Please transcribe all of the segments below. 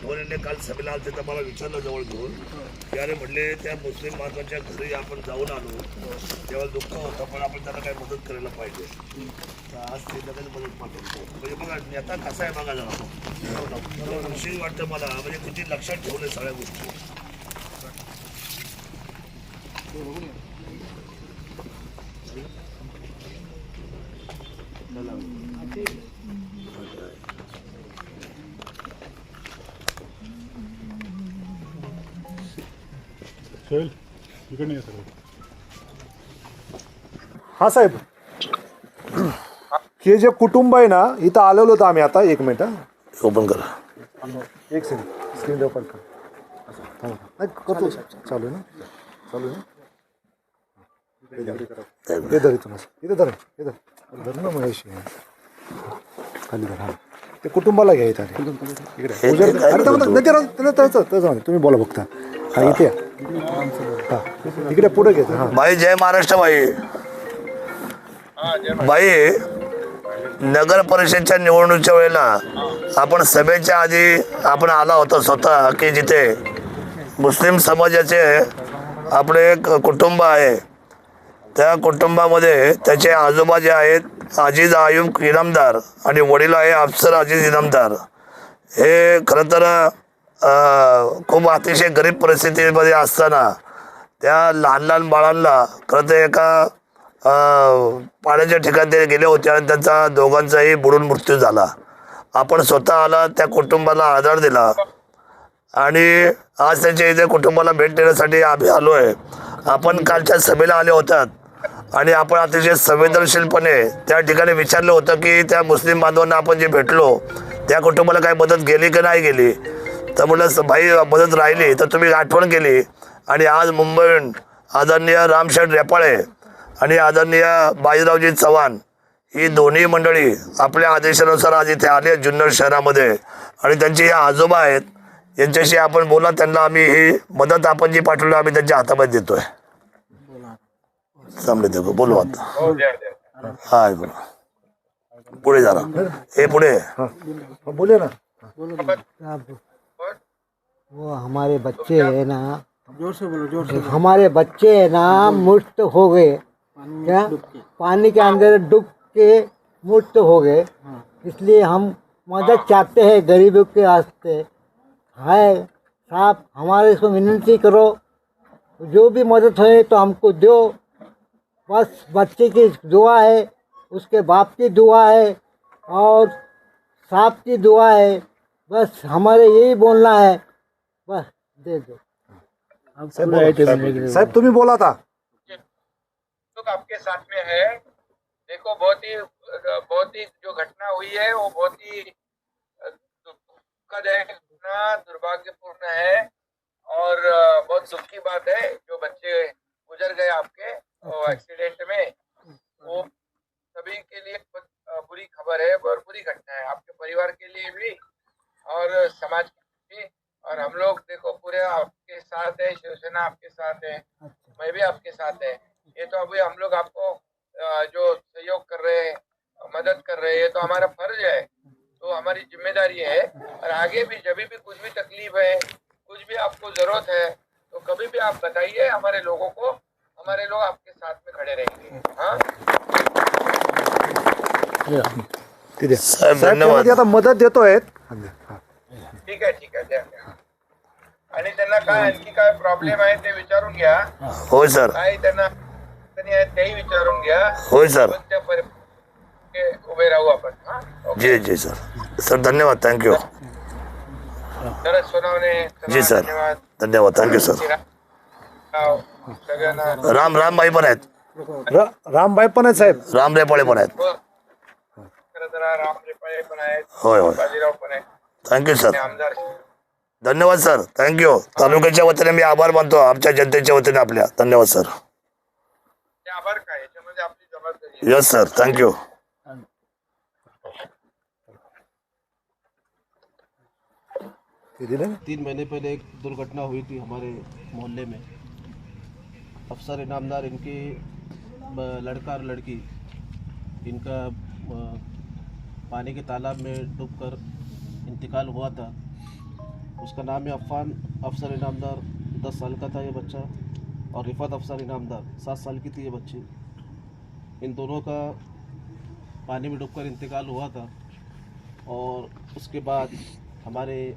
आठवणीने काल सभेला आले तर मला विचारलं जवळ घेऊन त्याने म्हणले त्या मुस्लिम बांधवांच्या घरी आपण जाऊन आलो. तेव्हा दुःख होतं पण आपण त्यांना काही मदत करायला पाहिजे. तर आज ते लगेच मदत पाठवतो म्हणजे बघा नेता कसा आहे बघा जरा. खुशी वाटतं मला म्हणजे किती लक्षात ठेवलं सगळ्या गोष्टी. सोहेल इकडे ये सगळं. हा साहेब. हे जे कुटुंब आहे ना इथं आलेलो होतो आम्ही आता. एक मिनिट हा. ओपन करा. एक सेकंड स्क्रीन ओपन कर. नाही, करतो. चालू आहे ना? चालू आहे ना? हे धर इथून असं. इथं धर इथं धर ना महेश. खाली धर हा. ते कुटुंबाला घ्या इथं आधी. इकडे उजेड- अरे थांबा, थांबा. नाही, ते राहू- ते- ते- ते- ते जाऊ दे. तुम्ही बोला बघता हा इथे हा. इकडे पुढे घेतो हा. भाई जय महाराष्ट्र भाई. बाई नगर परिषदच्या निवडणुकीच्या वेळेला आपण सभेच्या आधी आपण आला होता स्वतः की जिथे मुस्लिम समाजाचे आपले एक कुटुंब आहे. त्या कुटुंबामध्ये त्याचे आजोबा जे आहेत आजीज आयुब इनामदार आणि वडील आहे अफसर आजीज इनामदार. हे खरं तर खूप अतिशय गरीब परिस्थितीमध्ये असताना त्या लहान लहान बाळांना खरं तर एका पाण्याच्या ठिकाणी ते गेले होते आणि त्यांचा दोघांचाही बुडून मृत्यू झाला. आपण स्वतः आला त्या कुटुंबाला आधार दिला आणि आज त्यांच्या इथे कुटुंबाला भेट देण्यासाठी आम्ही आलो आहे आपण कालच्या सभेला आले होतात आणि आपण अतिशय संवेदनशीलपणे त्या ठिकाणी विचारलं होतं की त्या मुस्लिम बांधवांना आपण जे भेटलो त्या कुटुंबाला काही मदत गेली की नाही गेली? तर म्हटलं भाई मदत राहिली तर तुम्ही आठवण केली. आणि आज मुंबईहून आदरणीय रामशेठ रेपाळे आणि आदरणीय बाजीरावजी चव्हाण ही दोन्ही मंडळी आपल्या आदेशानुसार आज इथे आली आहेत जुन्नर शहरामध्ये. आणि त्यांचे हे आजोबा आहेत यांच्याशी आपण बोला त्यांना आम्ही ही मदत आपण जी पाठवली आम्ही त्यांच्या हातामध्ये देतोय. सामने देखो बोलो आता. हाय बोला. पुढे जरा. हे पुढे. हा. बोले ना. वो हमारे बच्चे है ना। ज़ोर से बोलो ज़ोर से हमारे बच्चे है ना मुक्त हो गए। क्या? पानी के अंदर डूब के मुक्त हो गए। इसलिए हम मदद चाहते हैं गरीबों के वास्ते है साहब हमारे इसको विनती करो। जो भी मदद हो तो हमको दो। बस बच्चे की दुआ है उसके बाप की दुआ है और साहब की दुआ है। बस हमारे यही बोलना है। दे दो। साहेब तुम्ही बोला आता लोग आपके साथ में है। देखो बहुत ही बहुत ही जो घटना हुई है वो बहुत ही दुखद है घटना दुर्भाग्यपूर्ण है और बहुत सुख की बात है। जो बच्चे गुजर गए आपके वो एक्सीडेंट में वो सभी के लिए बहुत बुरी खबर है और बुरी घटना है। आपके परिवार के लिए भी और समाज के लिए भी। और हम लोग देखो पूरे आपके साथ है शिवसेना आपके साथ है मैं भी आपके साथ है। ये तो अभी हम लोग आपको जो सहयोग कर रहे हैं मदद कर रहे हैं ये तो हमारा फ़र्ज़ है। तो हमारी ज़िम्मेदारी है और आगे भी जब भी कुछ भी तकलीफ़ है कुछ भी आपको ज़रूरत है तो कभी भी आप बताइए हमारे लोगों को हमारे लोग आपके साथ में खड़े रहेंगे। हाँ? धन्यवाद। मदत देतोय हा. ठीक आहे ठीक आहे द्या द्या. आणि त्यांना काय आणखी काय प्रॉब्लेम आहे ते विचारून घ्या. होय सर. काय त्यांना अडचणी आहेत तेही विचारून घ्या. होय सर. पण त्या परि- ते उभे राहू आपण हा? ओके. जी जी सर. सर धन्यवाद. Thank you Sharad Sonawane ji sir. धन्यवाद. धन्यवाद. थँक्यू सर राव, सगळ्यांना. राम रामबाई पण आहेत. र- रामबाई पण आहेत साहेब. राम रेपाळे पण आहेत. व खरं तर राम रेपाळे पण आहेत. होय होय. बाजीराव पण आहेत. थँक्यू सर धन्यवाद सर थँक्यू तालुक्याच्या वतीने मी आभार मानतो. आमच्या जनतेच्या वतीने आपल्या. धन्यवाद सर ते आभार काय? याच्यामध्ये आपली जबाबदारी आहे. Yes sir thank you? तीन महीने पहले एक दुर्घटना हुई थी हमारे मोहल्ले में। अफसर इनामदार इनके लड़का और लड़की इनका पानी के तालाब में डूबकर इंतकाल हुआ था। उसका नाम है अफ़ान, अफसर इनामदार, दस साल का था ये बच्चा। और रिफत अफसर इनामदार, सात साल की थी ये बच्ची। इन दोनों का पानी में डूबकर इंतकाल हुआ था। और उसके बाद हमारे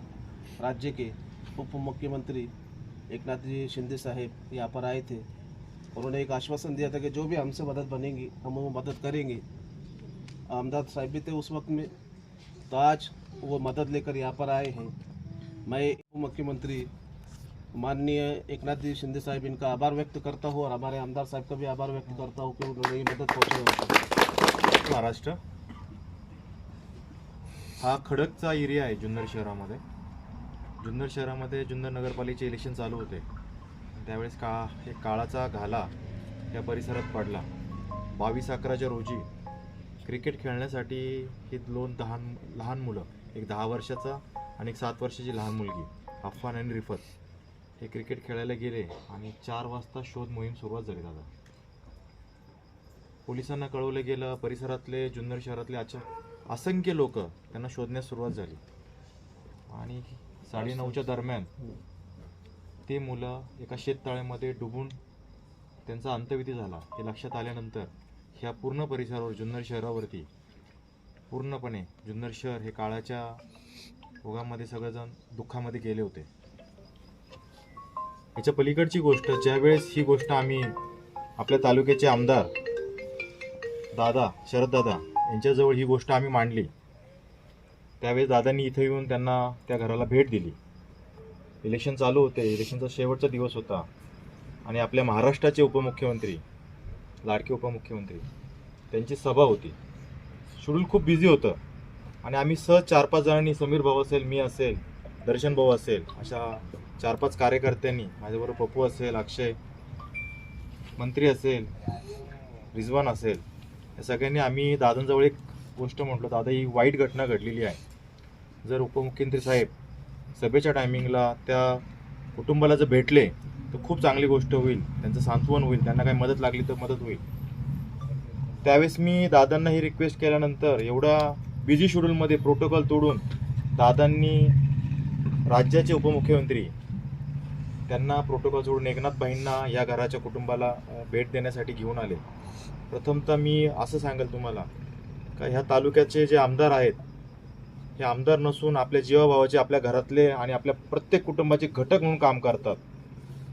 राज्य के उप मुख्यमंत्री एक नाथ जी शिंदे साहेब यहाँ पर आए थे। उन्होंने एक आश्वासन दिया था कि जो भी हमसे मदद बनेगी, हम वो मदद करेंगे। आमदाद साहब भी थे उस वक्त में। तो आज वो मदद लेकर यहाँ पर आए हैं। मैं मुख्यमंत्री माननीय एक नाथ जी शिंदे साहब इनका आभार व्यक्त करता हूँ और हमारे आमदार साहब का भी आभार व्यक्त करता हूँ कि उन्होंने ये मदद पहुँचाई। महाराष्ट्र। हा खडकचा एरिया आहे जुन्नर शहरामध्ये. जुन्नर शहरामध्ये जुन्नर नगरपालिकेचे इलेक्शन चालू होते. त्यावेळेस का एक काळाचा घाला या परिसरात पडला. बावीस अकराच्या रोजी क्रिकेट खेळण्यासाठी ही दोन लहान लहान मुलं एक दहा वर्षाचा आणि एक सात वर्षाची लहान मुलगी अफान आणि रिफत. हे क्रिकेट खेळायला गेले आणि चार वाजता शोध मोहीम सुरुवात झाली दादा. पोलिसांना कळवलं गेलं परिसरातले जुन्नर शहरातले अचा असंख्य लोक त्यांना शोधण्यास सुरुवात झाली. आणि साडेनऊच्या दरम्यान ते मुलं एका शेततळ्यामध्ये डुबून त्यांचा अंतविधी झाला. हे लक्षात आल्यानंतर ह्या पूर्ण परिसरावर जुन्नर शहरावरती पूर्णपणे जुन्नर शहर हे काळाच्या ओघामध्ये सगळेजण दुःखामध्ये गेले होते. याच्या पलीकडची गोष्ट ज्यावेळेस ही गोष्ट आम्ही आपल्या तालुक्याचे आमदार दादा शरददादा यांच्याजवळ ही गोष्ट आम्ही मांडली त्यावेळेस दादांनी इथं येऊन त्यांना त्या घराला भेट दिली. इलेक्शन चालू होते इलेक्शनचा शेवटचा दिवस होता आणि आपल्या महाराष्ट्राचे उपमुख्यमंत्री लाडके उपमुख्यमंत्री त्यांची सभा होती. शेड्यूल खूप बिझी होतं. आणि आम्ही सहज चार पाच जणांनी समीर भाऊ असेल मी असेल दर्शन भाऊ असेल अशा चार पाच कार्यकर्त्यांनी माझ्याबरोबर पप्पू असेल अक्षय मंत्री असेल रिजवान असेल या सगळ्यांनी आम्ही दादांजवळ एक गोष्ट म्हटलं दादा ही वाईट घटना घडलेली आहे. जर उपमुख्यमंत्री साहेब सभेच्या टायमिंगला त्या कुटुंबाला जर भेटले तर खूप चांगली गोष्ट होईल त्यांचं सांत्वन होईल त्यांना काही मदत लागली तर मदत होईल. त्यावेळेस मी दादांना ही रिक्वेस्ट केल्यानंतर एवढा बिझी शेड्यूलमध्ये प्रोटोकॉल तोडून दादांनी राज्याचे उपमुख्यमंत्री त्यांना प्रोटोकॉल सोडून एकनाथ भाईंना या घराच्या कुटुंबाला भेट देण्यासाठी घेऊन आले. प्रथमतः मी असं सांगेल तुम्हाला का ह्या तालुक्याचे जे आमदार आहेत हे आमदार नसून आपल्या जीवाभावाचे आपल्या घरातले आणि आपल्या प्रत्येक कुटुंबाचे घटक म्हणून काम करतात.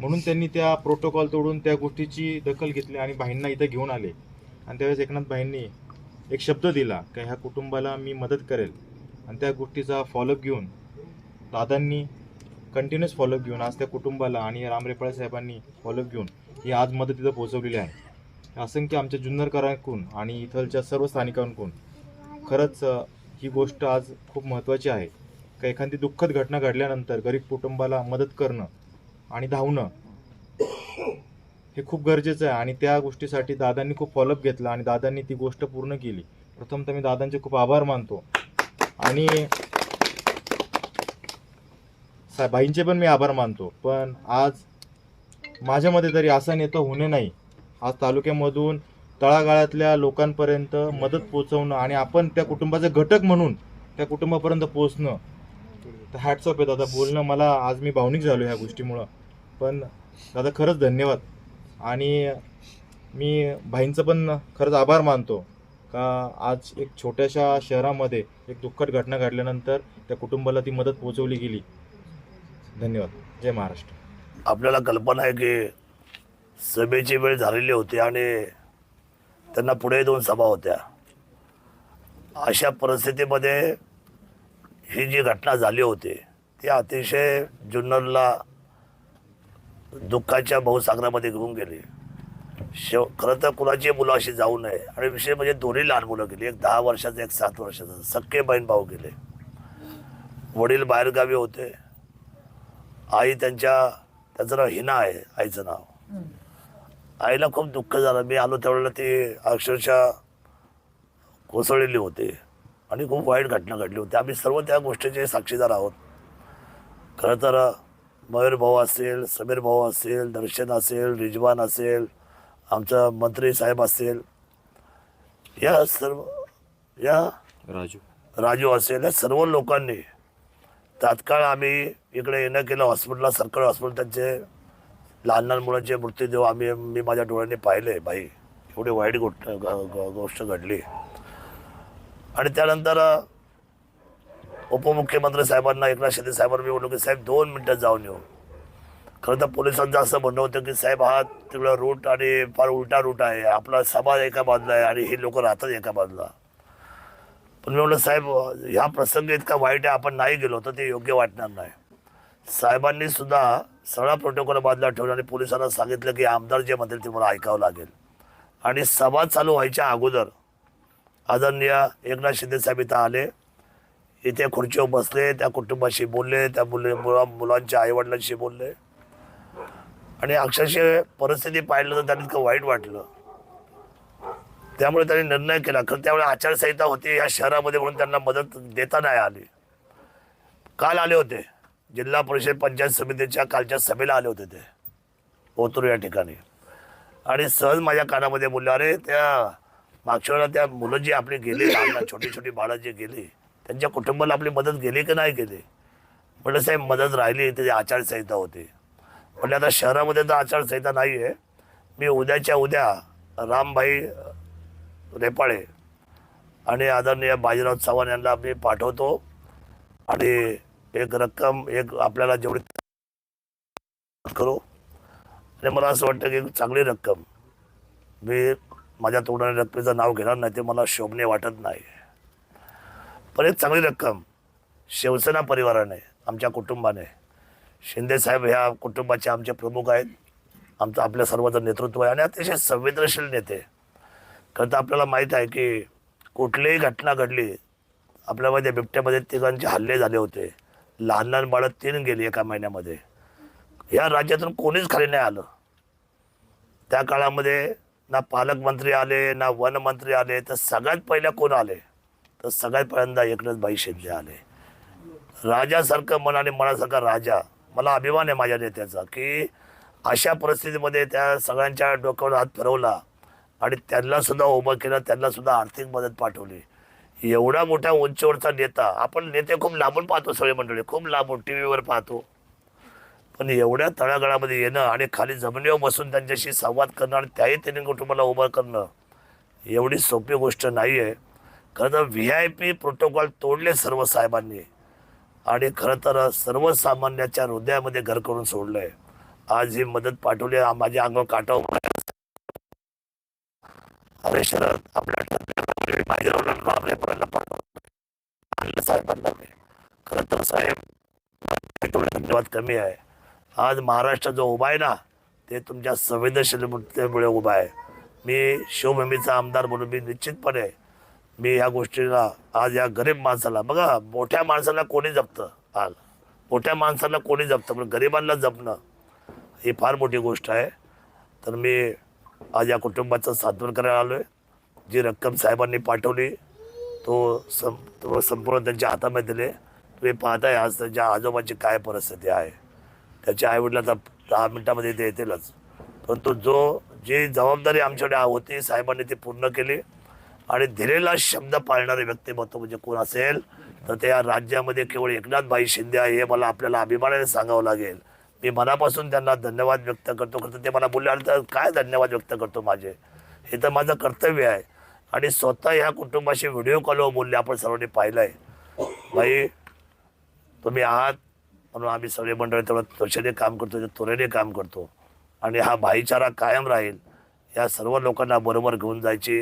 म्हणून त्यांनी त्या प्रोटोकॉल तोडून त्या गोष्टीची दखल घेतली आणि भाईंना इथं घेऊन आले. आणि त्यावेळेस एकनाथ भाईंनी एक शब्द दिला की ह्या कुटुंबाला मी मदत करेल. आणि त्या गोष्टीचा फॉलोअप घेऊन दादांनी कंटिन्युअस फॉलोअप घेऊन आज त्या कुटुंबाला आणि रामरेपाळे साहेबांनी फॉलोअप घेऊन ही आज मदत तिथं पोहोचवलेली आहे. असंख्य आमच्या जुन्नरकरांकडून आणि इथलच्या सर्व स्थानिकांकडून खरंच ही गोष्ट आज खूप महत्त्वाची आहे. का एखादी दुःखद घटना घडल्यानंतर गरीब कुटुंबाला मदत करणं आणि धावणं हे खूप गरजेचं आहे. आणि त्या गोष्टीसाठी दादांनी खूप फॉलोअप घेतला आणि दादांनी ती गोष्ट पूर्ण केली. प्रथमतः मी दादांचे खूप आभार मानतो. आणि साहेबाईंचे पण मी आभार मानतो. पण आज माझ्यामध्ये तरी असा नेता होणे नाही. आज तालुक्यामधून तळागाळातल्या लोकांपर्यंत मदत पोचवणं आणि आपण त्या कुटुंबाचे घटक म्हणून त्या कुटुंबापर्यंत पोचणं तर हॅट्सअप आहे दादा. बोलणं मला आज मी भावनिक झालो ह्या गोष्टीमुळं. पण दादा खरंच धन्यवाद. आणि मी भाईंचं पण खरंच आभार मानतो. का आज एक छोट्याशा शहरामध्ये एक दुःखद घटना घडल्यानंतर त्या कुटुंबाला ती मदत पोहोचवली गेली. धन्यवाद. जय महाराष्ट्र. आपल्याला कल्पना आहे की सभेची वेळ झालेली होती आणि त्यांना पुढे दोन सभा होत्या. अशा परिस्थितीमध्ये ही जी घटना झाली होती ती अतिशय जुन्नरला दुःखाच्या बहुसागरामध्ये घेऊन गेली. शेव खरं तर कुणाची मुलं अशी जाऊ नये. आणि विषय म्हणजे दोन्ही लहान मुलं गेली. एक दहा वर्षाचं एक सात वर्षाचं. सख्खे बहीण भाऊ गेले. वडील बाहेरगावी होते. आई त्यांच्या त्याचं नाव हिना आहे आईचं नाव. आईला खूप दुःख झालं. मी आलो त्यावेळेला ती अक्षरशः कोसळलेली होती. आणि खूप वाईट घटना घडली होती. आम्ही सर्व त्या गोष्टीचे साक्षीदार आहोत. खरं तर मयूर भाऊ असेल समीर भाऊ असेल दर्शन असेल रिजवान असेल आमचा मंत्री साहेब असेल या सर्व या राजू. राजू असेल या सर्व लोकांनी तात्काळ आम्ही इकडे येणं केलं हॉस्पिटलला सरकारी हॉस्पिटल त्यांचे लहान लहान मुलांचे मृत्यूदेव आम्ही मी माझ्या डोळ्यांनी पाहिले बाई एवढी वाईट गोष्ट गोष्ट घडली. आणि त्यानंतर उपमुख्यमंत्री साहेबांना एकनाथ शिंदे साहेबांना मी बोललो की साहेब दोन मिनटात जाऊन येऊ. खरं तर पोलिसांचं असं म्हणणं होतं की साहेब हा तिकडं रूट आणि फार उलटा रूट आहे. आपला समाज एका बाजूला आहे आणि हे लोक राहतात एका बाजूला. पण मी म्हटलं साहेब ह्या प्रसंग इतका वाईट आहे आपण नाही गेलो तर ते योग्य वाटणार नाही. साहेबांनी सुद्धा सगळा प्रोटोकॉल बाजूला ठेवला आणि पोलिसांना सांगितलं की आमदार जे म्हणतील ते मला ऐकावं लागेल. आणि सभा चालू व्हायच्या अगोदर आदरणीय एकनाथ शिंदे साहेब इथं आले. इथे खुर्चीवर बसले त्या कुटुंबाशी बोलले त्या मुले मुला मुलांच्या आईवडिलांशी बोलले. आणि अक्षरशः परिस्थिती पाहिलं तर त्यांनी इतकं वाईट वाटलं. त्यामुळे त्यांनी निर्णय केला. खरं त्यावेळी आचारसंहिता होती या शहरामध्ये म्हणून त्यांना मदत देता नाही आली. काल आले होते. जिल्हा परिषद पंचायत समितीच्या कालच्या सभेला आले होते ते. ओतूर या ठिकाणी. आणि सहज माझ्या कानामध्ये बोलले अरे त्या मागच्या वेळेला त्या मुलं जी आपली गेली छोटी छोटी बाळं जी गेली त्यांच्या कुटुंबाला आपली मदत गेली की नाही गेली? म्हटलं साहेब मदत राहिली त्याची आचारसंहिता होती. म्हटलं आता शहरामध्ये तर आचारसंहिता नाही आहे मी उद्याच्या उद्या रामभाई रेपाळे आणि आदरणीय बाजीराव चव्हाण यांना मी पाठवतो आणि एक रक्कम एक आपल्याला जेवढी करू. आणि मला असं वाटतं की चांगली रक्कम. मी माझ्या तोंडाने रकमेचं नाव घेणार नाही ते मला शोभने वाटत नाही. पण एक चांगली रक्कम. शिवसेना परिवाराने आमच्या कुटुंबाने. शिंदेसाहेब ह्या कुटुंबाचे आमचे प्रमुख आहेत. आमचं आपल्या सर्वांचं नेतृत्व आहे आणि अतिशय संवेदनशील नेते. खरं तर आपल्याला माहीत आहे की कुठलीही घटना घडली आपल्यामध्ये बिबट्यामध्ये तिघांचे हल्ले झाले होते. लहान लहान बाळं तीन गेली एका महिन्यामध्ये. या राज्यातून कोणीच खाली नाही आलं. त्या काळामध्ये ना पालकमंत्री आले ना वनमंत्री आले तर सगळ्यात पहिल्या कोण आले? तर सगळ्यात पहिल्यांदा एकनाथबाई शिंदे आले. राजासारखं मनाने मनासारखा राजा मला अभिमान आहे माझ्या नेत्याचा की अशा परिस्थितीमध्ये त्या सगळ्यांच्या डोक्यावर हात फिरवला आणि त्यांनासुद्धा उभं केलं त्यांनासुद्धा आर्थिक मदत पाठवली. एवढा मोठा उंचीवरचा नेता आपण नेते खूप लांबून पाहतो सगळे मंडळी खूप लांबून टी व्हीवर पाहतो. पण एवढ्या तळागाळामध्ये येणं आणि खाली जमिनीवर बसून त्यांच्याशी संवाद करणं आणि त्याही त्यांनी कुटुंबाला उभं करणं एवढी सोपी गोष्ट नाही आहे खरं तर व्ही आय पी प्रोटोकॉल तोडले सर्व साहेबांनी. आणि खरं तर सर्वसामान्याच्या हृदयामध्ये घर करून सोडलं आहे आज ही मदत पाठवली माझ्या अंगावर आहे. अरे शरद आपल्या टप्प्यावर बाजीरावला पाठवलं आणलं साहेबांना मी. खरं तर साहेब धन्यवाद कमी आहे. आज महाराष्ट्र जो उभा आहे ना ते तुमच्या संवेदनशीलतेमुळे उभा आहे. मी शिवभूमीचा आमदार म्हणून मी निश्चितपणे मी ह्या गोष्टीला आज या गरीब माणसाला बघा मोठ्या माणसाला कोणी जपतं? आज. मोठ्या माणसाला कोणी जपतं? पण गरिबांना जपणं ही फार मोठी गोष्ट आहे. तर मी आज या कुटुंबाचं सांत्वन करायला आलो आहे जी रक्कम साहेबांनी पाठवली तो सं तो संपूर्ण त्यांच्या हातामध्ये दिले. तुम्ही पाहताय आज त्यांच्या आजोबाची काय परिस्थिती आहे. त्याच्या आईवडिलांचा दहा मिनटामध्ये ते येतीलच. परंतु जो जी जबाबदारी आमच्याकडे होती साहेबांनी ती पूर्ण केली. आणि दिलेला शब्द पाळणारे व्यक्तिमत्व म्हणजे कोण असेल? तर त्या राज्यामध्ये केवळ एकनाथभाई शिंदे आहे हे मला आपल्याला अभिमानाने सांगावं लागेल. मी मनापासून त्यांना धन्यवाद व्यक्त करतो. खरं ते मला तर काय धन्यवाद व्यक्त करतो माझे? हे तर माझं कर्तव्य आहे. आणि स्वतः ह्या कुटुंबाशी व्हिडिओ कॉलवर बोलले आपण सर्वांनी पाहिलं आहे भाई तुम्ही आहात म्हणून आम्ही सगळे मंडळी तेवढं त्वचेने काम करतो त्वरेने काम करतो. आणि हा भाईचारा कायम राहील. या सर्व लोकांना बरोबर घेऊन जायची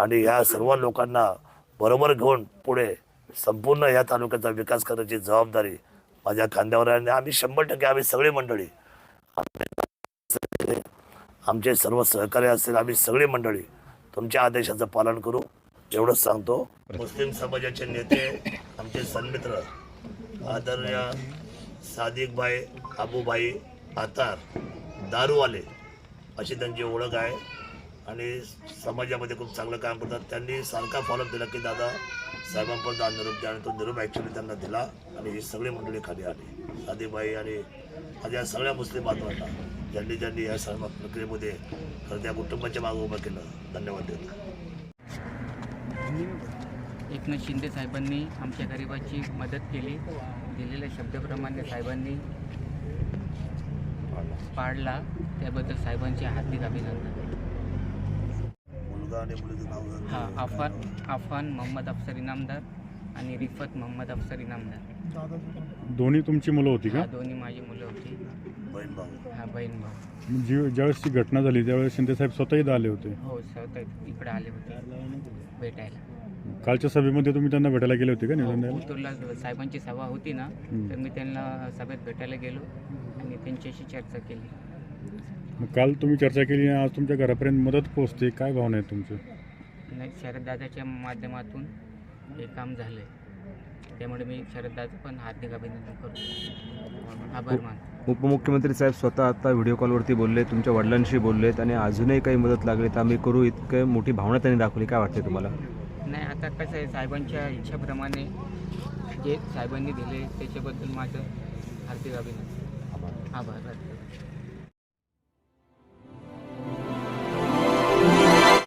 आणि ह्या सर्व लोकांना बरोबर घेऊन पुढे संपूर्ण या तालुक्याचा विकास करण्याची जबाबदारी माझ्या खांद्यावर आहे. आणि आम्ही शंभर टक्के आम्ही सगळी मंडळी आमचे सर्व सहकार्य असतील आम्ही सगळी मंडळी तुमच्या आदेशाचं पालन करू. एवढंच सांगतो. मुस्लिम समाजाचे नेते आमचे सन्मित्र आदरणीय सादिकभाई आबूभाई आतार दारूवाले अशी त्यांची ओळख आहे. आणि समाजामध्ये खूप चांगलं काम करतात. त्यांनी सारखा फॉलोअप दिला की दादा साहेबांपर्यंत हा निरोप द्या. आणि तो निरोप ॲक्च्युली त्यांना दिला आणि ही सगळी मंडळी खाली आली. सादिकभाई आणि माझ्या सगळ्या मुस्लिम बांधवांना ज्यांनी ज्यांनी या सर्व प्रक्रियेमध्ये खरं त्या कुटुंबाच्या मागं उभं केलं. धन्यवाद देतो. एकनाथ शिंदे साहेबांनी आमच्या गरिबाची मदत केली. दिलेल्या शब्दाप्रमाणे साहेबांनी पाडला. त्याबद्दल साहेबांचे हार्दिक अभिनंदन मुलगा आणि मुलीचं नाव सांग. हा अफान अफान मोहम्मद अफसर इनामदार आणि रिफत मोहम्मद अफसर इनामदार दोन्ही तुमची मुलं होती का? हा दोन्ही माझी मुलं होती. बहीण भाऊ. हा बहीण भाऊ. जी ज्यावेळेस ती घटना झाली त्यावेळेस शिंदे साहेब स्वतः इथं आले होते? हो स्वतः इकडे आले होते भेटायला. कालच्या सभेमध्ये तुम्ही त्यांना भेटायला गेले होते का निवेदन द्यायला उत्तरला साहेबांची सभा होती ना तर मी त्यांना सभेत भेटायला गेलो आणि त्यांच्याशी चर्चा केली. मग काल तुम्ही चर्चा केली आणि आज तुमच्या घरापर्यंत मदत पोहोचते काय भावना आहे तुमची? नाही शरददादाच्या माध्यमातून हे काम झालंय. त्यामुळे मी शरददाचं पण हार्दिक अभिनंदन करतो आभार मानतो. उपमुख्यमंत्री साहेब स्वतः आता व्हिडिओ कॉलवरती बोलले तुमच्या वडिलांशी बोललेत आणि अजूनही काही मदत लागली तर आम्ही करू इतकं मोठी भावना त्यांनी दाखवली. काय वाटते तुम्हाला? नाही आता कसं आहे साहेबांच्या इच्छाप्रमाणे जे साहेबांनी दिले त्याच्याबद्दल माझं हार्दिक अभिनंदन. आभार.